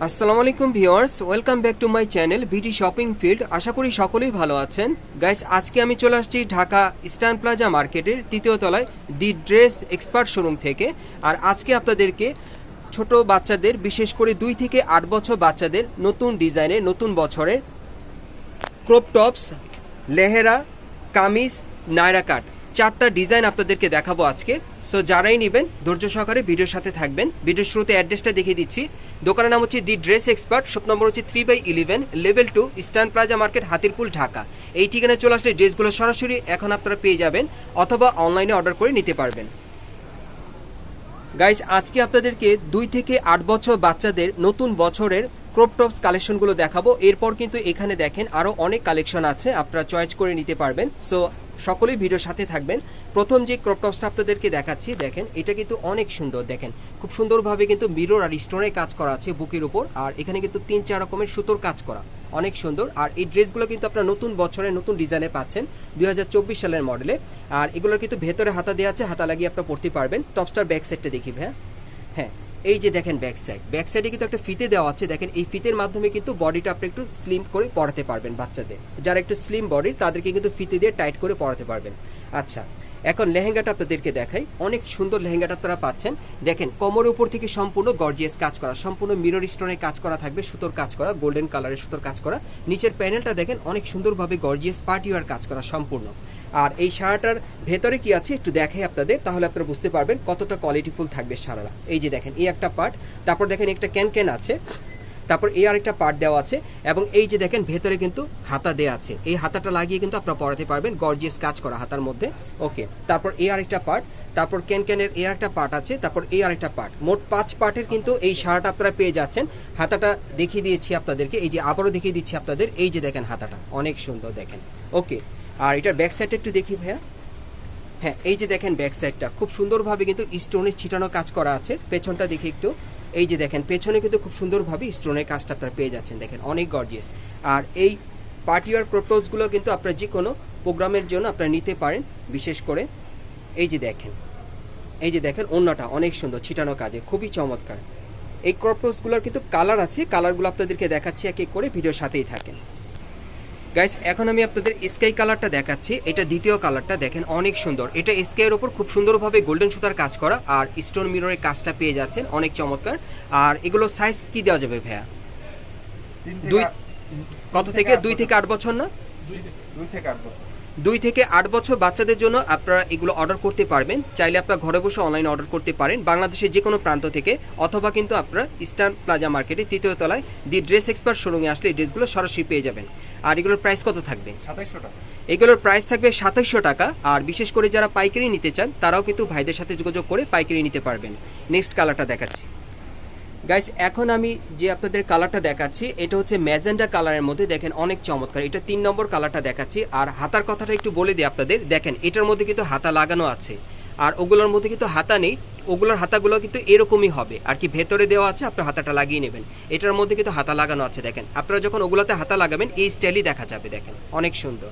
আসসালামু আলাইকুম viewers, welcome back to my channel BT shopping field. আশা করি সকলেই ভালো আছেন। গাইস, আজকে আমি চলে আসছি ঢাকা ইস্টার্ন প্লাজা মার্কেটের তৃতীয় তলায় দি ড্রেস এক্সপার্ট শোরুম থেকে। আর আজকে আপনাদেরকে ছোট বাচ্চাদের, বিশেষ করে দুই থেকে আট বছর বাচ্চাদের নতুন ডিজাইনের, নতুন বছরের ক্রপ টপস, লেহেরা, কামিজ, নায়রা কাট, চারটা ডিজাইন আপনাদেরকে দেখাবো আজকে। সো যারাই নেবেন, ধৈর্য সহকারে ভিডিওর সাথে থাকবেন। ভিডিওর শুরুতে অ্যাড্রেসটা দেখিয়ে দিচ্ছি। দোকানের নাম হচ্ছে the dress expert, shop number হচ্ছে three by eleven level two eastern plaza market Hatirpool, Dhaka. এই ঠিকানায় চলে আসলে ড্রেসগুলো সরাসরি এখন আপনারা পেয়ে যাবেন অথবা অনলাইনে অর্ডার করে নিতে পারবেন। গাইস আজকে আপনাদেরকে দুই থেকে আট বছর বাচ্চাদের নতুন বছরের ক্রপ টপস কালেকশনগুলো দেখাবো। এরপর কিন্তু এখানে দেখেন আরও অনেক কালেকশন আছে, আপনারা চয়েস করে নিতে পারবেন। সো, সকলেই ভিডিওর সাথে থাকবেন। প্রথম যে ক্রপ টপসটা আপনাদেরকে দেখাচ্ছি, দেখেন, এটা কিন্তু অনেক সুন্দর, দেখেন। খুব সুন্দরভাবে কিন্তু মিরর আর স্টোনের কাজ করা আছে বুকের উপর, আর এখানে কিন্তু তিন চার রকমের সুতোর কাজ করা, অনেক সুন্দর। আর এই ড্রেসগুলো কিন্তু আপনার নতুন বছরে নতুন ডিজাইনে পাচ্ছেন, দুই হাজার চব্বিশ সালের মডেলে। আর এগুলোর কিন্তু ভেতরে হাতা দেওয়া আছে, হাতা লাগিয়ে আপনারা পড়তে পারবেন। টপস্টার ব্যাক সাইডটা দেখি হ্যাঁ হ্যাঁ এই যে দেখেন ব্যাক সাইড ব্যাক সাইডে কিন্তু একটা ফিতে দেওয়া আছে। দেখেন এই ফিতের মাধ্যমে কিন্তু বডিটা আপনি একটু স্লিম করে পড়াতে পারবেন বাচ্চাদের। যারা একটু স্লিম বডির তাদেরকে কিন্তু ফিতে দিয়ে টাইট করে পড়াতে পারবেন। আচ্ছা এখন লেহেঙ্গাটা আপনাদেরকে দেখাই। অনেক সুন্দর লেহেঙ্গাটা আপনারা পাচ্ছেন। দেখেন, কোমরের উপর থেকে সম্পূর্ণ গর্জিয়াস কাজ করা। সম্পূর্ণ মিরর স্টোনের কাজ করা থাকবে, সুতোর কাজ করা গোল্ডেন কালারের সুতোর কাজ করা। নিচের প্যানেলটা দেখেন, অনেক সুন্দরভাবে গর্জিয়াস পার্টিওয়ার কাজ করা সম্পূর্ণ। আর এই শাড়াটার ভেতরে কি আছে একটু দেখাই আপনাদের, তাহলে আপনারা বুঝতে পারবেন কতটা কোয়ালিটিফুল থাকবে শাড়ারা এই যে দেখেন, এই একটা পার্ট তারপর দেখেন, একটা ক্যান ক্যান আছে। তারপর এই আরেকটা পার্ট দেওয়া আছে, এবং এই যে দেখেন ভেতরে কিন্তু হাতা দেওয়া আছে। এই হাতাটা লাগিয়ে কিন্তু আপনারা পরাতে পারবেন গর্জিয়াস কাজ করা হাতার মধ্যে। ওকে তারপর এই আরেকটা পার্ট তারপর ক্যান ক্যানের এই আরেকটা পার্ট আছে, তারপর এই আরেকটা পার্ট মোট পাঁচ পার্টের কিন্তু এই শাড়াটা আপনারা পেয়ে যাচ্ছেন। হাতাটা দেখিয়ে দিয়েছি আপনাদেরকে, এই যে আবারও দেখিয়ে দিচ্ছি আপনাদের, এই যে দেখেন হাতাটা, অনেক সুন্দর দেখেন। ওকে আর এটার ব্যাক সাইডটা একটু দেখি ভাইয়া। হ্যাঁ এই যে দেখেন ব্যাক সাইডটা খুব সুন্দরভাবে কিন্তু স্টোনের ছিটানো কাজ করা আছে। পেছনটা দেখি একটু। এই যে দেখেন, পেছনে কিন্তু খুব সুন্দরভাবে স্টোনের কাজটা আপনারা পেয়ে যাচ্ছেন, দেখেন, অনেক গর্জিয়াস আর এই পার্টিওয়ার প্রোটোজগুলো কিন্তু আপনারা যে কোনো প্রোগ্রামের জন্য আপনারা নিতে পারেন, বিশেষ করে এই যে দেখেন, এই যে দেখেন অন্যটা অনেক সুন্দর, ছিটানো কাজে, খুবই চমৎকার। এই ক্রপটোসগুলোর কিন্তু কালার আছে কালারগুলো আপনাদেরকে দেখাচ্ছি এক এক করে ভিডিওর সাথেই থাকেন। গাইস এখন আমি আপনাদের স্কাই কালারটা দেখাচ্ছি। এটা দ্বিতীয় কালারটা দেখেন অনেক সুন্দর। এটা স্কাইয়ের ওপর খুব সুন্দরভাবে গোল্ডেন সুতার কাজ করা আর স্টোন মিররের কাজটা পেয়ে যাচ্ছেন অনেক চমৎকার। আর এগুলো সাইজ কি দেওয়া যাবে ভাইয়া? দুই কত থেকে? দুই থেকে আট বছর না? দুই থেকে- দুই থেকে আট বছর। দুই থেকে আট বছর বাচ্চাদের জন্য আপনারা এগুলো অর্ডার করতে পারবেন। চাইলে আপনারা ঘরে বসে অনলাইনে অর্ডার করতে পারেন। বাংলাদেশের যে কোনো প্রান্ত থেকে অথবা কিন্তু আপনারা ইস্টার্ন প্লাজা মার্কেটে তৃতীয় তলায় দি ড্রেস এক্সপার্ট শোরুমে আসলে এই ড্রেসগুলো সরাসরি পেয়ে যাবেন। আর এগুলোর প্রাইস কত থাকবে? এগুলোর প্রাইস থাকবে সাতাইশশো টাকা। আর বিশেষ করে যারা পাইকারি নিতে চান তারাও কিন্তু ভাইদের সাথে যোগাযোগ করে পাইকারি নিতে পারবেন। নেক্সট কালারটা দেখাচ্ছি। গাইস এখন আমি যে আপনাদের কালারটা দেখাচ্ছি, এটা হচ্ছে ম্যাজেন্ডা কালারের মধ্যে দেখেন অনেক চমৎকার। এটা তিন নম্বর কালারটা দেখাচ্ছি। আর হাতার কথাটা একটু বলে দিই আপনাদের। দেখেন, এটার মধ্যে কিন্তু হাতা লাগানো আছে। আর ওগুলোর মধ্যে কিন্তু হাতা নেই। ওগুলোর হাতাগুলো কিন্তু এরকমই হবে। আর কি ভেতরে দেওয়া আছে, আপনার হাতাটা লাগিয়ে নেবেন। এটার মধ্যে কিন্তু হাতা লাগানো আছে, দেখেন। আপনারা যখন ওগুলোতে হাতা লাগাবেন, এই স্টাইলই দেখা যাবে, দেখেন। অনেক সুন্দর।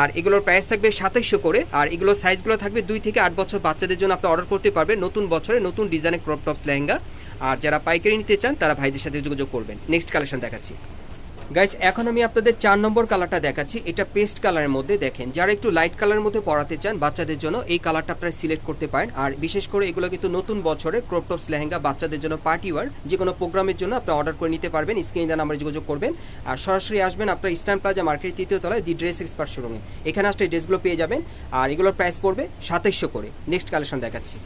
আর এগুলোর প্রাইস থাকবে সাতাইশশো করে। আর এগুলোর সাইজগুলো থাকবে দুই থেকে আট বছর বাচ্চাদের জন্য আপনি অর্ডার করতে পারবেন। নতুন বছরে নতুন ডিজাইনের ক্রপ টপস লেহেঙ্গা। আর যারা পাইকারি নিতে চান, তারা ভাইদের সাথে যোগাযোগ করবেন। নেক্সট কালেকশন দেখাচ্ছি। গাইস এখন আমি আপনাদের চার নম্বর কালারটা দেখাচ্ছি। এটা পেস্ট কালারের মধ্যে দেখেন। যারা একটু লাইট কালারের মধ্যে পড়াতে চান, বাচ্চাদের জন্য এই কালারটা আপনারা সিলেক্ট করতে পারেন। আর বিশেষ করে এগুলো কিন্তু নতুন বছরের ক্রপ টপস লেহেঙ্গা বাচ্চাদের জন্য পার্টি ওয়ার যে কোনো প্রোগ্রামের জন্য আপনি অর্ডার করে নিতে পারবেন। স্ক্রিন দেওয়া নাম্বারে যোগাযোগ করবেন। আর সরাসরি আসবেন আপনার ইস্টার্ন প্লাজা মার্কেট তৃতীয় তলায় দি ড্রেস এক্সপার্ট শোরুমে এখানে আসলে ড্রেসগুলো পেয়ে যাবেন। আর এগুলোর প্রাইস পড়বে সাতাইশশো করে। নেক্সট কালেকশন দেখাচ্ছি।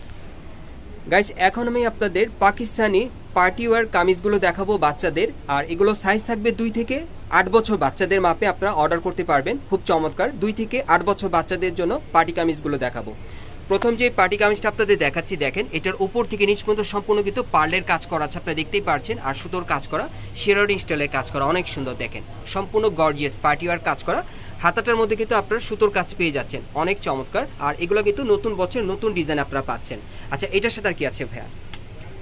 গাইস এখন আমি আপনাদের পাকিস্তানি পার্টি ওয়ার কামিজগুলো দেখাবো বাচ্চাদের। আর এগুলো সাইজ থাকবে দুই থেকে আট বছর বাচ্চাদের মাপে আপনারা অর্ডার করতে পারবেন। খুব চমৎকার। দুই থেকে আট বছর বাচ্চাদের জন্য পার্টি কামিজগুলো দেখাবো। প্রথম যে পার্টি কামিজটা আপনাদের দেখাচ্ছি, দেখেন, এটার উপর থেকে নিচ পর্যন্ত সম্পূর্ণ কিন্তু পার্লের কাজ করা আছে, আপনারা দেখতেই পারছেন, আর সুতোর কাজ করা শেরারিং স্টাইলের কাজ করা, অনেক সুন্দর, দেখেন। সম্পূর্ণ গর্জিয়াস পার্টি ওয়ার কাজ করা। হাতাটার মধ্যে কিন্তু আপনারা সুতোর কাজ পেয়ে যাচ্ছেন। অনেক চমৎকার। আর এগুলো কিন্তু নতুন বছর নতুন ডিজাইন আপনারা পাচ্ছেন। আচ্ছা এটার সাথে আর কি আছে ভাইয়া?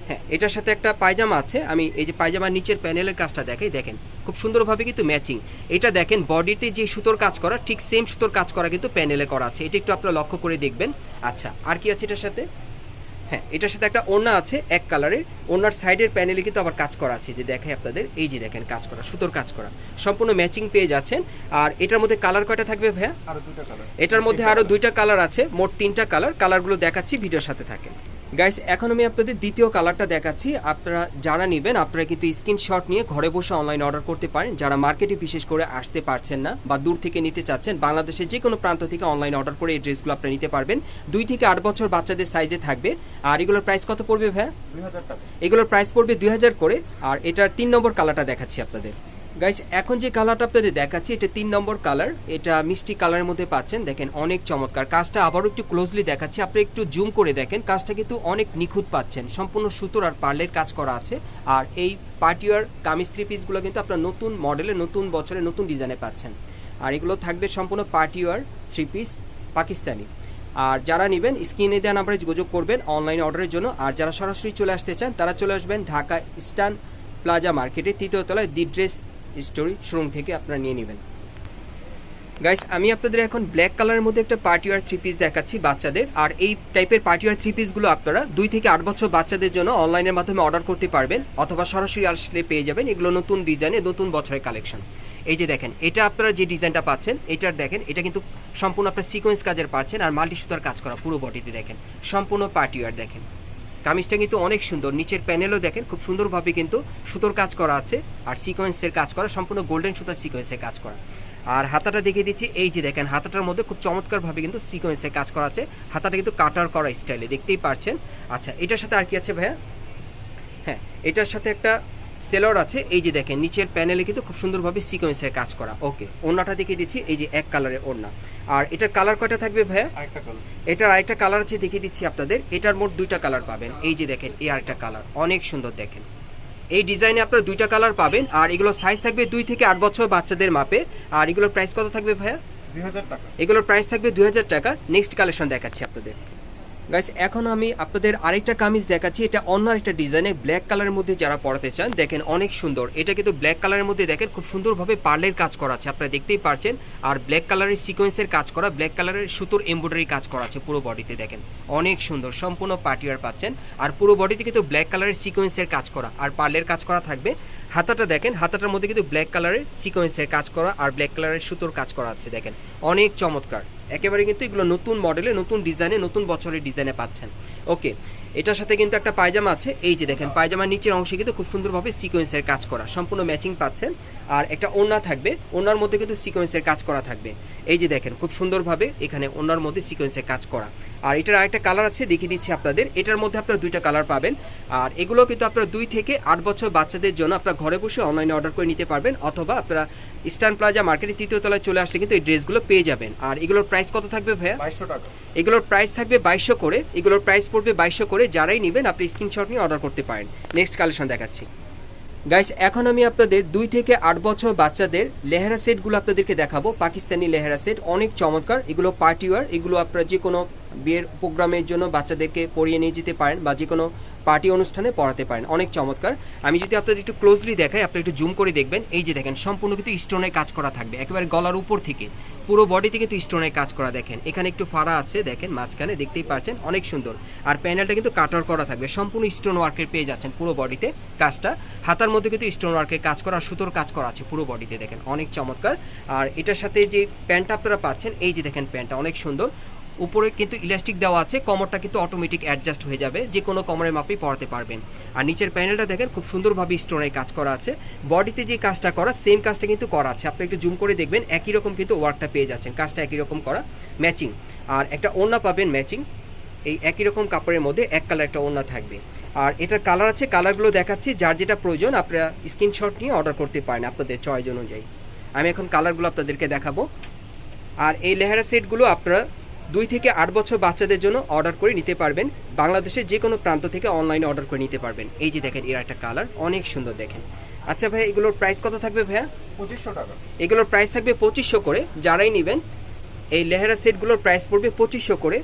হ্যাঁ এটার সাথে একটা পায়জামা আছে। আমি এই যে পায়জামার নিচের প্যানেলের কাজটা দেখাই, দেখেন। খুব সুন্দরভাবে কিন্তু ম্যাচিং। এটা দেখেন, বডিতে যে সুতোর কাজ করা, ঠিক সেম সুতোর কাজ করা কিন্তু প্যানেলে করা আছে। এটা একটু আপনারা লক্ষ্য করে দেখবেন। আচ্ছা আর কি আছে এটার সাথে? হ্যাঁ এটার সাথে একটা ওনা আছে এক কালারের। ওনার সাইডের প্যানেলে কিন্তু আবার কাজ করা আছে। যে দেখাই আপনাদের এই যে দেখেন কাজ করা সুতোর কাজ করা। সম্পূর্ণ ম্যাচিং পেয়ে যাচ্ছেন। আর এটার মধ্যে কালার কয়টা থাকবে ভাইয়া? আরও দুটো কালার। এটার মধ্যে আরও দুইটা কালার আছে মোট তিনটা কালার। কালারগুলো দেখাচ্ছি ভিডিওর সাথে থাকেন। গাইস এখন আমি আপনাদের দ্বিতীয় কালারটা দেখাচ্ছি। আপনারা যারা নেবেন আপনারা কিন্তু স্ক্রিনশট নিয়ে ঘরে বসে অনলাইন অর্ডার করতে পারেন। যারা মার্কেটে বিশেষ করে আসতে পারছেন না বা দূর থেকে নিতে চাচ্ছেন বাংলাদেশের যে কোনো প্রান্ত থেকে অনলাইন অর্ডার করে এই ড্রেসগুলো আপনারা নিতে পারবেন। দুই থেকে আট বছর বাচ্চাদের সাইজে থাকবে। আর এগুলোর প্রাইস কত পড়বে ভাইয়া? দুই হাজার টাকা। এগুলোর প্রাইস পড়বে দুই হাজার করে। আর এটার তিন নম্বর কালারটা দেখাচ্ছি আপনাদের। গাইস এখন যে কালারটা আপনাদের দেখাচ্ছি, এটা তিন নম্বর কালার এটা মিষ্টি কালারের মধ্যে পাচ্ছেন। দেখেন, অনেক চমৎকার। কাজটা আবারও একটু ক্লোজলি দেখাচ্ছি। আপনি একটু জুম করে দেখেন। কাজটা কিন্তু অনেক নিখুঁত পাচ্ছেন। সম্পূর্ণ সুতোর আর পার্লের কাজ করা আছে। আর এই পার্টিওয়ার কামিজ থ্রি পিসগুলো কিন্তু আপনার নতুন মডেলে নতুন বছরে নতুন ডিজাইনে পাচ্ছেন। আর এগুলো থাকবে সম্পূর্ণ পার্টিওয়ার থ্রি পিস পাকিস্তানি। আর যারা নেবেন স্ক্রিনে দেওয়া নাম্বারে যোগাযোগ করবেন অনলাইন অর্ডারের জন্য। আর যারা সরাসরি চলে আসতে চান, তারা চলে আসবেন ঢাকা ইস্টার্ন প্লাজা মার্কেটে তৃতীয় তলায় দি ড্রেস স্টোরি শোরুম থেকে আপনারা নিয়ে নেবেন। গাইস আমি আপনাদের এখন ব্ল্যাক কালারের মধ্যে একটা পার্টিওয়ার থ্রি পিস দেখাচ্ছি বাচ্চাদের। আর এই টাইপের পার্টিওয়ার থ্রি পিসগুলো আপনারা দুই থেকে আট বছর বাচ্চাদের জন্য অনলাইনের মাধ্যমে অর্ডার করতে পারবেন অথবা সরাসরি আসলে পেয়ে যাবেন এগুলো নতুন ডিজাইনে নতুন বছরের কালেকশন এই যে দেখেন, এটা আপনারা যে ডিজাইনটা পাচ্ছেন, এটার দেখেন, এটা কিন্তু সম্পূর্ণ আপনার সিকোয়েন্স কাজের পাচ্ছেন আর মাল্টি সুতার কাজ করা পুরো বডিতে দেখেন। সম্পূর্ণ পার্টিওয়ার দেখেন। কামিজটা কিন্তু অনেক সুন্দর। নিচের প্যানেলও দেখেন, খুব সুন্দরভাবে কিন্তু সুতোর কাজ করা আছে আর সিকোয়েন্সের কাজ করা, সম্পূর্ণ গোল্ডেন সুতার সিকোয়েন্সের কাজ করা। আর হাতাটা দেখিয়ে দিচ্ছি, এই যে দেখেন, হাতাটার মধ্যে খুব চমৎকারভাবে কিন্তু সিকোয়েন্সের কাজ করা আছে। হাতাটা কিন্তু কাটার করা স্টাইলে দেখতেই পারছেন। আচ্ছা এটার সাথে আর কি আছে ভাইয়া? হ্যাঁ এটার সাথে একটা সেলর আছে এই যে দেখেন নিচের প্যানেলে কিন্তু খুব সুন্দরভাবে সিকোয়েন্সের কাজ করা। ওকে ওড়নাটা দেখিয়ে দিচ্ছি এই যে এক কালারের ওড়না। আর এটার কালার কয়টা থাকবে ভাইয়া? আরেকটা কালার এটার আরেকটা কালার আছে দেখিয়ে দিচ্ছি আপনাদের। এটার মোট দুইটা কালার পাবেন। এই যে দেখেন এই আরেকটা কালার অনেক সুন্দর দেখেন। এই ডিজাইনে আপনারা দুইটা কালার পাবেন আর এগুলো সাইজ থাকবে দুই থেকে আট বছর বাচ্চাদের মাপে। আর এগুলোর প্রাইস কত থাকবে ভাইয়া? দুই হাজার টাকা। এগুলোর প্রাইস থাকবে দুই হাজার টাকা। নেক্সট কালেকশন দেখাচ্ছি আপনাদের। গাইস এখন আমি আপনাদের আরেকটা কামিজ দেখাচ্ছি। এটা অন্য একটা ডিজাইনে ব্ল্যাক কালারের মধ্যে যারা পড়াতে চান, দেখেন অনেক সুন্দর। এটা কিন্তু ব্ল্যাক কালারের মধ্যে দেখেন খুব সুন্দরভাবে পার্লের কাজ করা আছে, আপনারা দেখতেই পারছেন। আর ব্ল্যাক কালারের সিকোয়েন্সের কাজ করা ব্ল্যাক কালারের সুতোর এমব্রয়ডারি কাজ করা আছে পুরো বডিতে দেখেন। অনেক সুন্দর, সম্পূর্ণ পার্টিয়ার পাচ্ছেন। আর পুরো বডিতে কিন্তু ব্ল্যাক কালারের সিকোয়েন্সের কাজ করা, আর পার্লের কাজ করা থাকবে। হাতাটা দেখেন, হাতাটার মধ্যে কিন্তু ব্ল্যাক কালারের সিকোয়েন্সের কাজ করা, আর ব্ল্যাক কালারের সুতোর কাজ করা আছে, দেখেন। অনেক চমৎকার। একেবারে কিন্তু এগুলো নতুন মডেলে নতুন ডিজাইনে নতুন বছরের ডিজাইনে পাচ্ছেন। ওকে এটার সাথে কিন্তু একটা পায়জামা আছে। এই যে দেখেন, পায়জামার নিচের অংশে কিন্তু খুব সুন্দরভাবে সিকোয়েন্সের কাজ করা, সম্পূর্ণ ম্যাচিং পাচ্ছেন। আর একটা ওড়না থাকবে ওনার মধ্যে কিন্তু সিকোয়েন্সের কাজ করা থাকবে। এই যে দেখেন, খুব সুন্দরভাবে এখানে ওনার মধ্যে সিকোয়েন্সের কাজ করা। আর এটার আরেকটা কালার আছে দেখিয়ে দিচ্ছি আপনাদের। এটার মধ্যে আপনারা দুইটা কালার পাবেন। আর এগুলো কিন্তু আপনারা দুই থেকে আট বছর বাচ্চাদের জন্য আপনারা ঘরে বসে অনলাইনে অর্ডার করে নিতে পারবেন অথবা আপনারা ইস্টার্ন প্লাজা মার্কেটের তৃতীয় তলায় চলে আসলে কিন্তু এই ড্রেসগুলো পেয়ে যাবেন। আর এগুলোর প্রাইস কত থাকবে ভাইয়া? বাইশশো টাকা। এগুলোর প্রাইস থাকবে বাইশশো করে। এগুলোর প্রাইস পড়বে বাইশশো করে। যারাই নেবেন আপনি স্ক্রিনশট নিয়ে অর্ডার করতে পারেন। নেক্সট কালেকশন দেখাচ্ছি। গাইস এখন আমি আপনাদের দুই থেকে আট বছর বাচ্চাদের লেহেরা সেটগুলো আপনাদেরকে দেখাবো। পাকিস্তানি লেহেরা সেট অনেক চমৎকার। এগুলো পার্টিওয়ার এগুলো আপনারা যে কোনো বিয়ের প্রোগ্রামের জন্য বাচ্চাদেরকে পরিয়ে নিয়ে যেতে পারেন বা যে কোনো পার্টি অনুষ্ঠানে পড়াতে পারেন। অনেক চমৎকার। আমি যদি আপনাদের একটু ক্লোজলি দেখাই, আপনি একটু জুম করে দেখবেন। এই যে দেখেন, সম্পূর্ণ কিন্তু স্টোনের কাজ করা থাকবে। একেবারে গলার উপর থেকে। পুরো বডিতে কিন্তু স্টোনের কাজ করা দেখেন। এখানে একটু ফাড়া আছে, দেখেন, মাঝখানে দেখতেই পারছেন অনেক সুন্দর। আর প্যানেলটা কিন্তু কাটার করা থাকবে। সম্পূর্ণ স্টোন ওয়ার্কের পেয়ে যাচ্ছেন পুরো বডিতে কাজটা। হাতার মধ্যে কিন্তু স্টোন ওয়ার্কের কাজ করা, সুতোর কাজ করা আছে পুরো বডিতে দেখেন। অনেক চমৎকার। আর এটার সাথে যে প্যান্টটা আপনারা পাচ্ছেন, এই যে দেখেন প্যান্টটা অনেক সুন্দর। উপরে কিন্তু ইলাস্টিক দেওয়া আছে, কমরটা কিন্তু অটোমেটিক অ্যাডজাস্ট হয়ে যাবে যে কোনো কমরের মাপেই পরাতে পারবেন। আর নিচের প্যানেলটা দেখেন, খুব সুন্দরভাবে স্টোনের কাজ করা আছে। বডিতে যে কাজটা করা সেম কাজটা কিন্তু করা আছে। আপনি একটু জুম করে দেখবেন, একই রকম কিন্তু ওয়ার্কটা পেয়ে যাচ্ছেন। কাজটা একই রকম করা ম্যাচিং আর একটা ওড়না পাবেন ম্যাচিং এই একই রকম কাপড়ের মধ্যে এক কালার একটা ওড়না থাকবে। আর এটার কালার আছে কালারগুলো দেখাচ্ছি। যার যেটা প্রয়োজন, আপনারা স্ক্রিনশট নিয়ে অর্ডার করতে পারেন আপনাদের চয়েস অনুযায়ী। আমি এখন কালারগুলো আপনাদেরকে দেখাবো। আর এই লেহারা সেটগুলো আপনারা দুই থেকে আট বছর বাচ্চাদের জন্য অর্ডার করে নিতে পারবেন। বাংলাদেশের যে কোনো প্রান্ত থেকে অনলাইনে অর্ডার করে নিতে পারবেন। এই যে দেখেন এর একটা কালার অনেক সুন্দর দেখেন। আচ্ছা ভাই এগুলোর প্রাইস কত থাকবে ভাইয়া? পঁচিশশো টাকা। এগুলোর প্রাইস থাকবে পঁচিশশো করে। যারাই নেবেন এই লেহেরা সেটগুলোর প্রাইস পড়বে পঁচিশশো করে।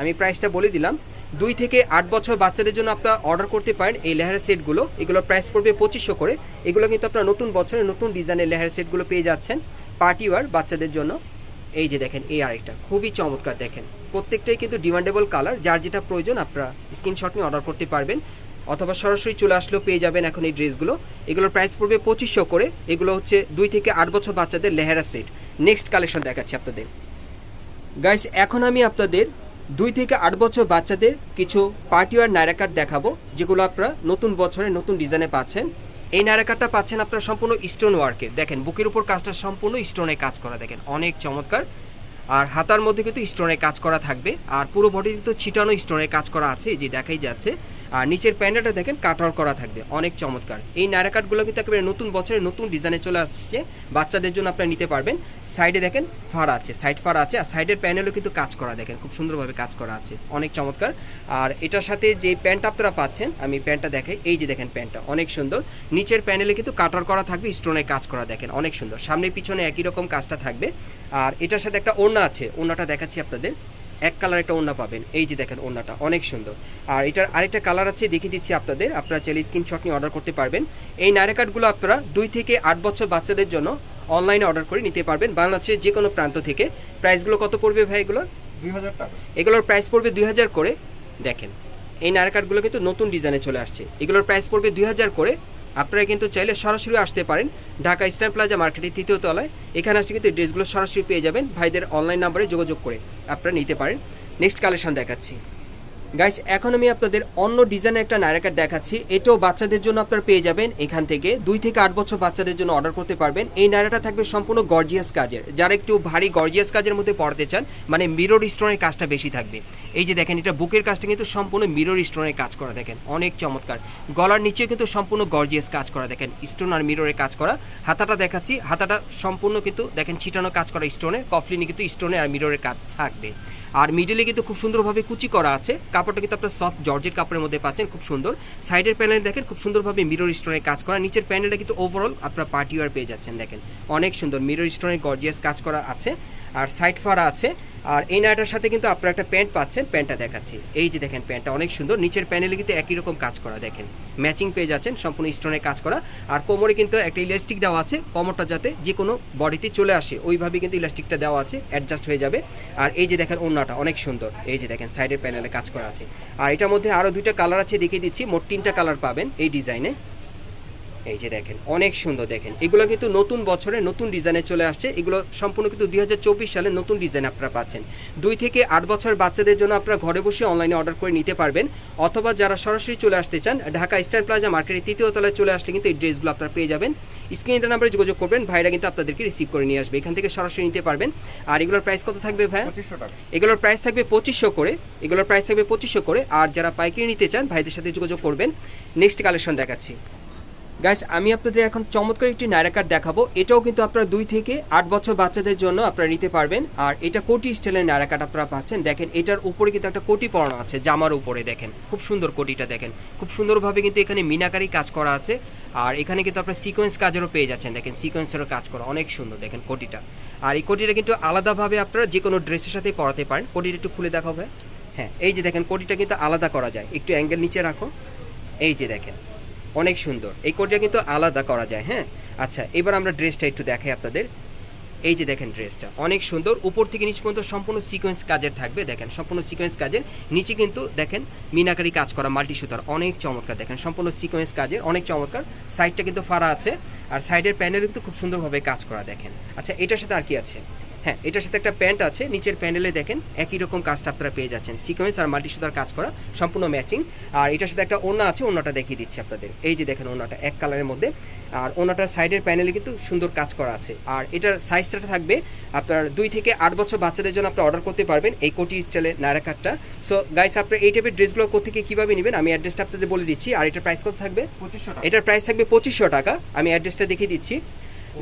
আমি প্রাইসটা বলে দিলাম। দুই থেকে আট বছর বাচ্চাদের জন্য আপনারা অর্ডার করতে পারেন এই লেহারা সেটগুলো। এগুলোর প্রাইস পড়বে পঁচিশশো করে। এগুলো কিন্তু আপনারা নতুন বছরে নতুন ডিজাইনের লেহারা সেটগুলো পেয়ে যাচ্ছেন। পার্টি ওয়ার বাচ্চাদের জন্য। এই যে দেখেন, এই আরেকটা, খুবই চমৎকার দেখেন। প্রত্যেকটাই কিন্তু ডিমান্ডেবল কালার যার যেটা প্রয়োজন আপনারা স্ক্রিনশট নিয়ে অর্ডার করতে পারবেন, অথবা সরাসরি চলে আসলেও পেয়ে যাবেন এখন এই ড্রেসগুলো। এগুলোর প্রাইস পড়বে পঁচিশশো করে, এগুলো হচ্ছে দুই থেকে আট বছর বাচ্চাদের লেহেরা সেট নেক্সট কালেকশন দেখাচ্ছি আপনাদের। গাইস এখন আমি আপনাদের দুই থেকে আট বছর বাচ্চাদের কিছু পার্টিওয়ার নায়রা কাট দেখাবো, যেগুলো আপনারা নতুন বছরে নতুন ডিজাইনে পাচ্ছেন। এই নারাকাটটা পাচ্ছেন আপনার সম্পূর্ণ স্টোন ওয়ার্কে দেখেন, বুকের উপর কাজটা সম্পূর্ণ স্টোনে কাজ করা। দেখেন, অনেক চমৎকার। আর হাতার মধ্যে কিন্তু স্টোনে কাজ করা থাকবে। আর পুরো বডি কিন্তু ছিটানো স্টোনে কাজ করা আছে। যে দেখাই যাচ্ছে আর নিচের প্যান্ডাটা দেখেন কাটার করা থাকবে, অনেক চমৎকার। এই নায়রা কাটগুলো কিন্তু একেবারে নতুন বছরে নতুন ডিজাইনে চলে আসছে, বাচ্চাদের জন্য আপনারা নিতে পারবেন। সাইডে দেখেন ফাড়া আছে, সাইড ফাড়া আছে, আর সাইডের প্যানেলও কিন্তু কাজ করা দেখেন, খুব সুন্দরভাবে কাজ করা আছে, অনেক চমৎকার। আর এটার সাথে যে প্যান্টটা আপনারা পাচ্ছেন, আমি প্যান্টটা দেখাই, এই যে দেখেন প্যান্টটা, অনেক সুন্দর। নিচের প্যানেলে কিন্তু কাটার করা থাকবে, স্টোনে কাজ করা দেখেন, অনেক সুন্দর। সামনে পিছনে একই রকম কাজটা থাকবে। আর এটার সাথে একটা ওড়না আছে, ওড়নাটা দেখাচ্ছি আপনাদের। এক কালার একটা ওড়না পাবেন। এই যে দেখেন ওড়নাটা অনেক সুন্দর। আর এটার আরেকটা কালার আছে দেখিয়ে দিচ্ছি আপনাদের। আপনারা চাইলে স্ক্রিনশট নিয়ে অর্ডার করতে পারবেন। এই নায়রা কার্ডগুলো আপনারা দুই থেকে আট বছর বাচ্চাদের জন্য অনলাইনে অর্ডার করে নিতে পারবেন। বাংলাদেশের যে কোনো প্রান্ত থেকে। প্রাইসগুলো কত পড়বে ভাই এগুলো? দুই হাজার টাকা। এগুলোর প্রাইস পড়বে দুই হাজার করে। দেখেন এই নায়রা কার্ডগুলো কিন্তু নতুন ডিজাইনে চলে আসছে। এগুলোর প্রাইস পড়বে দুই হাজার করে। আপনারা কিন্তু চাইলে সরাসরি আসতে পারেন ঢাকা ইস্টার্ন প্লাজা মার্কেটের তৃতীয় তলায়। এখানে আসলে কিন্তু ড্রেসগুলো সরাসরি পেয়ে যাবেন। ভাইদের অনলাইন নাম্বারে যোগাযোগ করে আপনারা নিতে পারেন। নেক্সট কালেকশন দেখাচ্ছি। গাইস এখন আমি আপনাদের অন্য ডিজাইনের একটা নায়রাকার দেখাচ্ছি। এটাও বাচ্চাদের জন্য আপনারা পেয়ে যাবেন এখান থেকে। দুই থেকে আট বছর বাচ্চাদের জন্য অর্ডার করতে পারবেন। এই নায়রাটা থাকবে সম্পূর্ণ গর্জিয়াস কাজের। যারা একটু ভারী গর্জিয়াস কাজের মধ্যে পড়তে চান মানে মিরর স্টোনের কাজটা বেশি থাকবে। এই যে দেখেন, এটা বুকের কাজটা কিন্তু সম্পূর্ণ মিরর স্টোনের কাজ করা, দেখেন। অনেক চমৎকার। গলার নিচে কিন্তু সম্পূর্ণ গর্জিয়াস কাজ করা, দেখেন। স্টোন আর মিররে কাজ করা। হাতাটা দেখাচ্ছি। হাতাটা সম্পূর্ণ কিন্তু, দেখেন, ছিটানো কাজ করা স্টোনে কফলিনে কিন্তু স্টোনে আর মিররের কাজ থাকবে। আর মিডলে কিন্তু খুব সুন্দরভাবে কুচি করা আছে। কাপড়টা কিন্তু আপনার সফট জর্জের কাপড়ের মধ্যে পাচ্ছেন, খুব সুন্দর। সাইডের প্যানেল দেখেন, খুব সুন্দরভাবে মিরর স্টোনের কাজ করা। নিচের প্যানেলটা কিন্তু ওভারঅল আপনার পার্টি ওয়ার পেয়ে যাচ্ছেন, দেখেন। অনেক সুন্দর মিরর স্টোনের গর্জিয়াস কাজ করা আছে। আর সাইড ফাড়া আছে। আর এই নাইটার সাথে কিন্তু আপনারা একটা প্যান্ট পাচ্ছেন প্যান্টটা দেখাচ্ছি। এই যে দেখেন প্যান্টটা অনেক সুন্দর। নিচের প্যানেলে কিন্তু একই রকম কাজ করা, দেখেন। ম্যাচিং পেয়ে যাচ্ছেন, সম্পূর্ণ স্টোনের কাজ করা। আর কোমরে কিন্তু একটা ইলাস্টিক দেওয়া আছে, কোমরটা যাতে যে কোনো বডিতে চলে আসে ওইভাবে কিন্তু ইলাস্টিকটা দেওয়া আছে অ্যাডজাস্ট হয়ে যাবে। আর এই যে দেখেন ওড়নাটা, অনেক সুন্দর। এই যে দেখেন সাইডের প্যানেলে কাজ করা আছে। আর এটার মধ্যে আরও দুইটা কালার আছে, দেখিয়ে দিচ্ছি। মোট তিনটা কালার পাবেন এই ডিজাইনে এই যে দেখেন অনেক সুন্দর দেখেন। এগুলো কিন্তু নতুন বছরে নতুন ডিজাইনে চলে আসছে। এগুলো সম্পূর্ণ কিন্তু দুই সালে নতুন ডিজাইন আপনারা পাচ্ছেন। দুই থেকে আট বছর বাচ্চাদের জন্য আপনারা ঘরে বসে অনলাইনে অর্ডার করে নিতে পারবেন। অথবা যারা সরাসরি চলে আসতে চান ঢাকা স্টার প্লাজা মার্কেটের তৃতীয় তলায় চলে আসলে কিন্তু এই ড্রেসগুলো আপনারা পেয়ে যাবেন। স্ক্রিনে নাম্বারে যোগাযোগ করবেন ভাইরা কিন্তু আপনাদেরকে রিসিভ করে নিয়ে আসবে। এখান থেকে সরাসরি নিতে পারবেন। আর এগুলোর প্রাইস কত থাকবে ভাই এগুলোর প্রাইস থাকবে পঁচিশশো করে। এগুলোর প্রাইস থাকবে পঁচিশশো করে। আর যারা পাইকারি নিতে চান ভাইদের সাথে যোগাযোগ করবেন। নেক্সট কালেকশন দেখাচ্ছি। গাইস আমি আপনাদের এখন চমৎকার একটি নায়রা কার্ড দেখাবো। এটাও কিন্তু আপনারা দুই থেকে আট বছর বাচ্চাদের জন্য আপনারা নিতে পারবেন। আর এটা কোটি স্টাইলের নায়রা কার্ড আপনারা পাচ্ছেন। দেখেন, এটার উপরে কিন্তু একটা কোটি পরানো আছে, জামার উপরে দেখেন। খুব সুন্দর কোটিটা দেখেন। খুব সুন্দরভাবে কিন্তু এখানে মিনাকারি কাজ করা আছে। আর এখানে কিন্তু আপনারা সিকোয়েন্স কাজেরও পেয়ে যাচ্ছেন। দেখেন সিকোয়েন্সেরও কাজ করা, অনেক সুন্দর দেখেন কোটিটা। আর এই কোটিটা কিন্তু আলাদাভাবে আপনারা যে কোনো ড্রেসের সাথে পরাতে পারেন। কোটিটা একটু খুলে দেখাবে হ্যাঁ এই যে দেখেন, কোটিটা কিন্তু আলাদা করা যায়। একটু অ্যাঙ্গেল নিচে রাখো। এই যে দেখেন। অনেক সুন্দর। এই কোটটা কিন্তু আলাদা করা যায় হ্যাঁ? আচ্ছা এবার আমরা ড্রেসটা একটু দেখাই আপনাদের। এই যে দেখেন ড্রেসটা, অনেক সুন্দর। উপর থেকে নিচ পর্যন্ত সম্পূর্ণ সিকোয়েন্স কাজের থাকবে, দেখেন। সম্পূর্ণ সিকোয়েন্স কাজের। নিচে কিন্তু দেখেন মিনাকারি কাজ করা মাল্টি সুতার অনেক চমৎকার, দেখেন। সম্পূর্ণ সিকোয়েন্স কাজের, অনেক চমৎকার। সাইডটা কিন্তু ফাড়া আছে, আর সাইডের প্যানেল কিন্তু খুব সুন্দরভাবে কাজ করা, দেখেন। আচ্ছা এটার সাথে আর কি আছে? হ্যাঁ এটার সাথে একটা প্যান্ট আছে নিচের প্যানেলে দেখেন একই রকম কাজটা আপনারা পেয়ে যাচ্ছেন। সিকোয়েন্স আর মাল্টি সুতার কাজ করা সম্পূর্ণ ম্যাচিং আর এটার সাথে একটা ওনা আছে ওনাটা দেখিয়ে দিচ্ছি আপনাদের। এই যে দেখেন ওনাটা এক কালারের মধ্যে। আর ওনাটার সাইডের প্যানেলে কিন্তু সুন্দর কাজ করা আছে। আর এটার সাইজটা থাকবে আপনার দুই থেকে আট বছর বাচ্চাদের জন্য আপনি অর্ডার করতে পারবেন এই কোটি স্টাইলের নায়রা কাটটা সো গাইস আপনার এই টাইপের ড্রেসগুলো কোথেকে কীভাবে নেবেন? আমি অ্যাড্রেসটা আপনাদের বলে দিচ্ছি। আর এটার প্রাইস কত থাকবে? পঁচিশশো এটার প্রাইস থাকবে পঁচিশশো টাকা। আমি অ্যাড্রেসটা দেখিয়ে দিচ্ছি।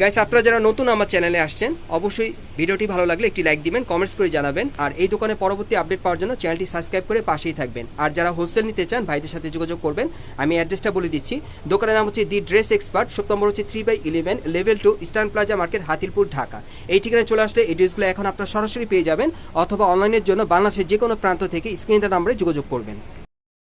গাইস আপনারা যারা নতুন আমার চ্যানেলে আসছেন, অবশ্যই ভিডিওটি ভালো লাগলে একটি লাইক দিবেন কমেন্টস করে জানাবেন, আর এই দোকানে পরবর্তী আপডেট পাওয়ার জন্য চ্যানেলটি সাবস্ক্রাইব করে পাশেই থাকবেন। আর যারা হোলসেল নিতে চান, ভাইদের সাথে যোগাযোগ করবেন, আমি অ্যাড্রেসটা বলে দিচ্ছি। দোকানের নাম হচ্ছে the dress expert shop number হচ্ছে three by eleven level two eastern plaza market Hatirpool Dhaka. এই ঠিকানায় চলে আসলে এই ড্রেসগুলো এখন আপনারা সরাসরি পেয়ে যাবেন, অথবা অনলাইনের জন্য বাংলাদেশের যে কোনো প্রান্ত থেকে স্ক্রিনের নাম্বারে যোগাযোগ করবেন।